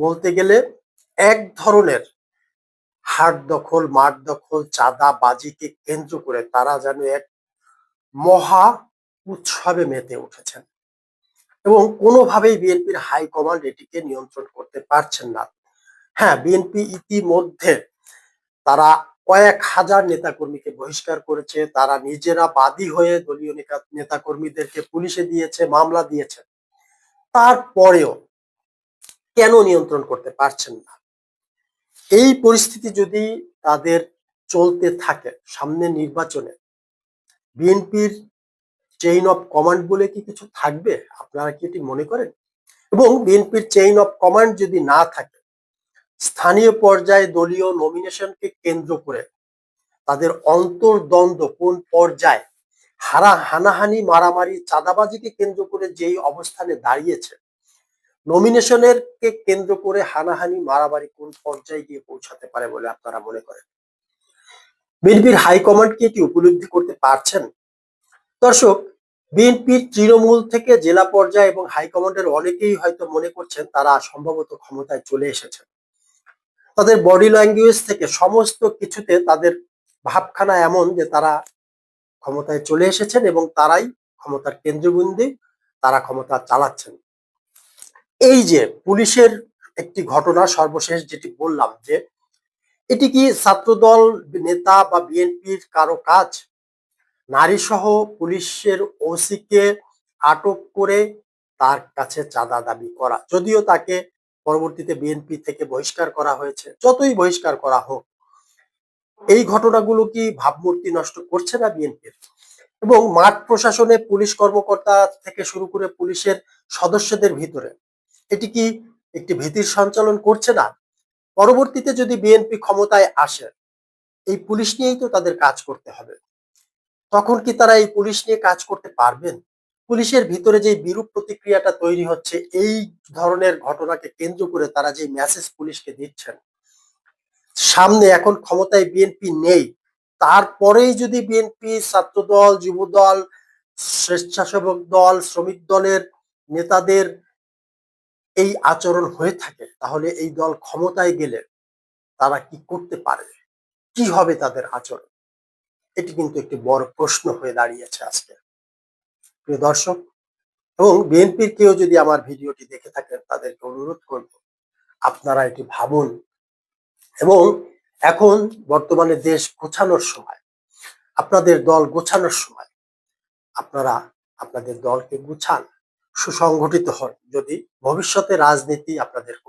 বলতে গেলে এক ধরনের হাট দখল, মাঠ দখল চাঁদা বাজিকে কেন্দ্র করে তারা যেন এক মহা উৎসবে মেতে উঠেছেন। এবং কোনোভাবেই বিএনপির হাইকমান্ড এটিকে নিয়ন্ত্রণ করতে পারছেন না। হ্যাঁ বিএনপি ইতিমধ্যে তারা কয়েক হাজার নেতাকর্মীকে বহিষ্কার করেছে, তারা নিজেরা বাদী হয়ে দলীয় নেতা- নেতাকর্মীদেরকে পুলিশে দিয়েছে, মামলা দিয়েছে। তারপরেও কেন নিয়ন্ত্রণ করতে পারছেন না? এই পরিস্থিতি যদি তাদের চলতে থাকে সামনে নির্বাচনে, বিএনপির চেইন অফ কমান্ড বলে কি কিছু থাকবে? আপনারা কি এটি মনে করেন? এবং বিএনপির চেইন অফ কমান্ড যদি না থাকে, স্থানীয় পর্যায়ে দলীয় নমিনেশনকে কেন্দ্র করে তাদের অন্তর্দ্বন্দ্ব কোন পর্যায়ে, হারা হানাহানি মারামারি চাঁদাবাজিকে কেন্দ্র করে যেই অবস্থানে দাঁড়িয়েছে নমিনেশনের কে কেন্দ্র করে হানাহানি, মারামারি কোন পর্যায়ে গিয়ে পৌঁছাতে পারে বলে আপনারা মনে করেন? বিএনপির হাইকমান্ড কি এটি উপলব্ধি করতে পারছেন? দর্শক, বিএনপির তৃণমূল থেকে জেলা পর্যায়ে এবং হাইকমান্ডের অনেকেই হয়তো মনে করছেন তারা সম্ভবত ক্ষমতায় চলে এসেছেন। তাদের বডি ল্যাঙ্গুয়েজ থেকে সমস্ত কিছুতে তাদের ভাবখানা এমন যে তারা ক্ষমতায় চলে এসেছেন এবং তারাই ক্ষমতার কেন্দ্রবিন্দু, তারা ক্ষমতা চালাচ্ছেন। এই যে পুলিশের একটি ঘটনা সর্বশেষ যেটি বললাম যে, এটি কি ছাত্রদল, নেতা বা বিএনপির কারও কাজ? নারী সহ পুলিশের ওসিকে আটক করে তার কাছে চাঁদা দাবি করা। যদিও তাকে পরবর্তীতে বিএনপি থেকে বহিষ্কার করা হয়েছে। যতই বহিষ্কার করা হোক, এই ঘটনাগুলো কি ভাবমূর্তি নষ্ট করছে না বিএনপির? এবং মাঠ প্রশাসনে পুলিশ কর্মকর্তা থেকে শুরু করে পুলিশের সদস্যদের ভিতরে এটি কি একটি ভীতির সঞ্চালন করছে না? পরবর্তীতে যদি বিএনপি ক্ষমতায় আসে, এই পুলিশ নিয়েই তো তাদের কাজ করতে হবে। তখন কি তারা এই পুলিশ নিয়ে কাজ করতে পারবেন? পুলিশের ভিতরে যে বিরূপ প্রতিক্রিয়াটা তৈরি হচ্ছে, এই ধরনের ঘটনাকে কেন্দ্র করে তারা যে মেসেজ পুলিশকে দিচ্ছেন, সামনে এখন ক্ষমতায় বিএনপি নেই। তারপরেই যদি বিএনপি ছাত্রদল, যুবদল, স্বেচ্ছাসেবক দল, শ্রমিক দলের নেতাদের এই আচরণ হয়ে থাকে, তাহলে এই দল ক্ষমতায় গেলে তারা কি করতে পারে? কি হবে তাদের আচরণ? এটি কিন্তু একটি বড় প্রশ্ন হয়ে দাঁড়িয়েছে আজকে। প্রিয় দর্শক, এবং বিএনপির কেউ যদি আমার ভিডিওটি দেখে থাকেন, তাদেরকে অনুরোধ করব, আপনারা এটি ভাবুন। এবং এখন বর্তমানে দেশ গোছানোর সময়, আপনাদের দল গোছানোর সময়, আপনারা আপনাদের দলকে গুছান। সুসংগঠিত হন যদি ভবিষ্যতে রাজনীতি আপনাদের